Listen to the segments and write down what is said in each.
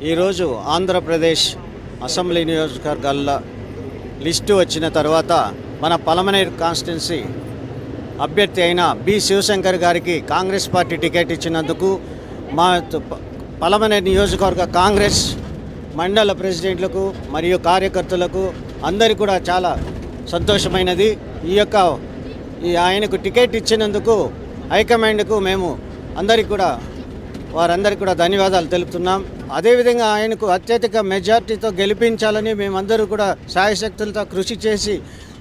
ఈరోజు ఆంధ్రప్రదేశ్ అసెంబ్లీ నియోజకవర్గాల లిస్టు వచ్చిన తర్వాత మన పలమనేర్ కాన్స్టిట్యున్సీ అభ్యర్థి అయిన బి శివశంకర్ గారికి కాంగ్రెస్ పార్టీ టికెట్ ఇచ్చినందుకు మా పలమనేర్ నియోజకవర్గ కాంగ్రెస్ మండల ప్రెసిడెంట్లకు మరియు కార్యకర్తలకు అందరికీ కూడా చాలా సంతోషమైనది. ఈ యొక్క ఈ ఆయనకు టికెట్ ఇచ్చినందుకు హైకమాండ్కు మేము అందరికీ కూడా వారందరికీ కూడా ధన్యవాదాలు తెలుపుతున్నాం. అదేవిధంగా ఆయనకు అత్యధిక మెజార్టీతో గెలిపించాలని మేమందరూ కూడా శాయశక్తులతో కృషి చేసి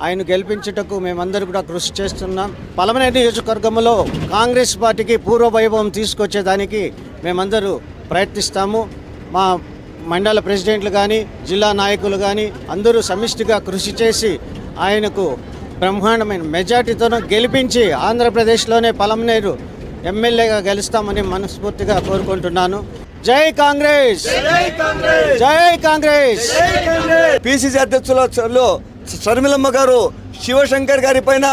ఆయన గెలిపించుటకు మేమందరూ కూడా కృషి చేస్తున్నాం. పలమనేరు నియోజకవర్గంలో కాంగ్రెస్ పార్టీకి పూర్వ వైభవం తీసుకొచ్చేదానికి మేమందరూ ప్రయత్నిస్తాము. మా మండల ప్రెసిడెంట్లు కానీ జిల్లా నాయకులు కానీ అందరూ సమిష్టిగా కృషి చేసి ఆయనకు బ్రహ్మాండమైన మెజార్టీతోనూ గెలిపించి ఆంధ్రప్రదేశ్లోనే పలమనేరు ఎమ్మెల్యేగా గెలుస్తామని మనస్ఫూర్తిగా కోరుకుంటున్నాను. జై కాంగ్రెస్. జై కాంగ్రెస్. పిసిసి అధ్యక్షులు షర్మిలమ్మ గారు శివశంకర్ గారి పైన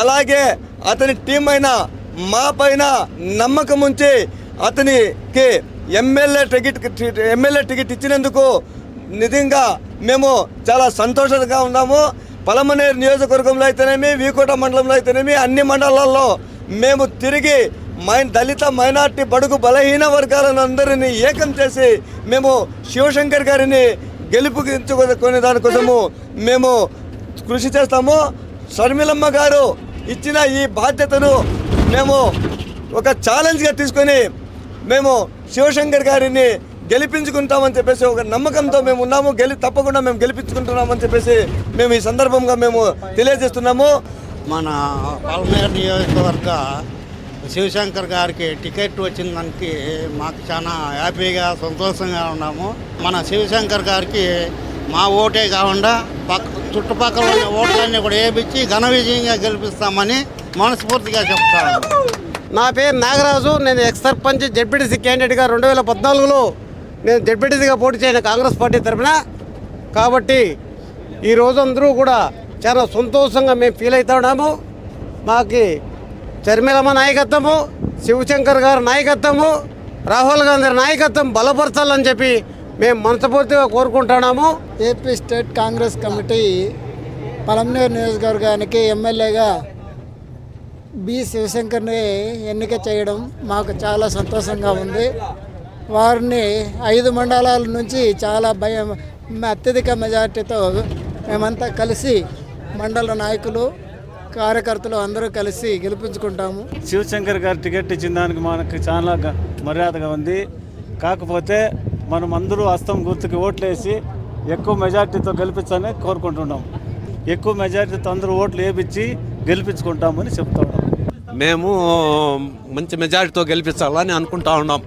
అలాగే అతని టీం అయిన మా పైన నమ్మకం ఉంచి అతనికి ఎమ్మెల్యే టికెట్ ఎమ్మెల్యే టికెట్ ఇచ్చినందుకు నిజంగా మేము చాలా సంతోషంగా ఉన్నాము. పలమనేరు నియోజకవర్గంలో అయితేనేమి వీకోట మండలంలో అయితేనేమి అన్ని మండలాల్లో మేము తిరిగి మై దళిత మైనార్టీ బడుగు బలహీన వర్గాలను అందరినీ ఏకం చేసి మేము శివశంకర్ గారిని గెలుపుకొనే దానికోసము మేము కృషి చేస్తాము. షర్మిలమ్మ గారు ఇచ్చిన ఈ బాధ్యతను మేము ఒక ఛాలెంజ్గా తీసుకొని మేము శివశంకర్ గారిని గెలిపించుకుంటామని చెప్పేసి ఒక నమ్మకంతో మేము ఉన్నాము. గెలి తప్పకుండా మేము గెలిపించుకుంటున్నామని చెప్పేసి మేము ఈ సందర్భంగా మేము తెలియజేస్తున్నాము. మన పల్మేరు నియోజకవర్గ శివశంకర్ గారికి టికెట్ వచ్చిన దానికి మాకు చాలా హ్యాపీగా సంతోషంగా ఉన్నాము. మన శివశంకర్ గారికి మా ఓటే కాకుండా పక్క చుట్టుపక్కల ఉన్న ఓట్లన్నీ కూడా వేపించి ఘన విజయంగా గెలిపిస్తామని మనస్ఫూర్తిగా చెప్తాను. నా పేరు నాగరాజు. నేను ఎక్స్ సర్పంచ్ జడ్పీటీసీ క్యాండిడేట్గా రెండు వేల పద్నాలుగులో నేను జడ్పీటీసీగా పోటీ చేయను కాంగ్రెస్ పార్టీ తరఫున కాబట్టి ఈ రోజు అందరూ కూడా చాలా సంతోషంగా మేము ఫీల్ అవుతా ఉన్నాము. మాకు చర్మిలమ్మ నాయకత్వము శివశంకర్ గారి నాయకత్వము రాహుల్ గాంధీ నాయకత్వం బలపరచాలని చెప్పి మేము మనస్ఫూర్తిగా కోరుకుంటున్నాము. AP state Congress committee Palamaneru నియోజకవర్గానికి ఎమ్మెల్యేగా బి శివశంకర్ని ఎన్నిక చేయడం మాకు చాలా సంతోషంగా ఉంది. వారిని ఐదు మండలాల నుంచి చాలా భయం అత్యధిక మెజార్టీతో మేమంతా కలిసి మండల నాయకులు కార్యకర్తలు అందరూ కలిసి గెలిపించుకుంటాము. శివశంకర్ గారు టికెట్ ఇచ్చిన దానికి మనకు చాలా మర్యాదగా ఉంది. కాకపోతే మనం అందరూ హస్తం గుర్తుకి ఓట్లేసి ఎక్కువ మెజార్టీతో గెలిపించాలని కోరుకుంటున్నాం. ఎక్కువ మెజార్టీతో అందరూ ఓట్లు వేపించి గెలిపించుకుంటామని చెప్తా ఉన్నాం. మేము మంచి మెజారిటీతో గెలిపించాలని అనుకుంటా ఉన్నాం.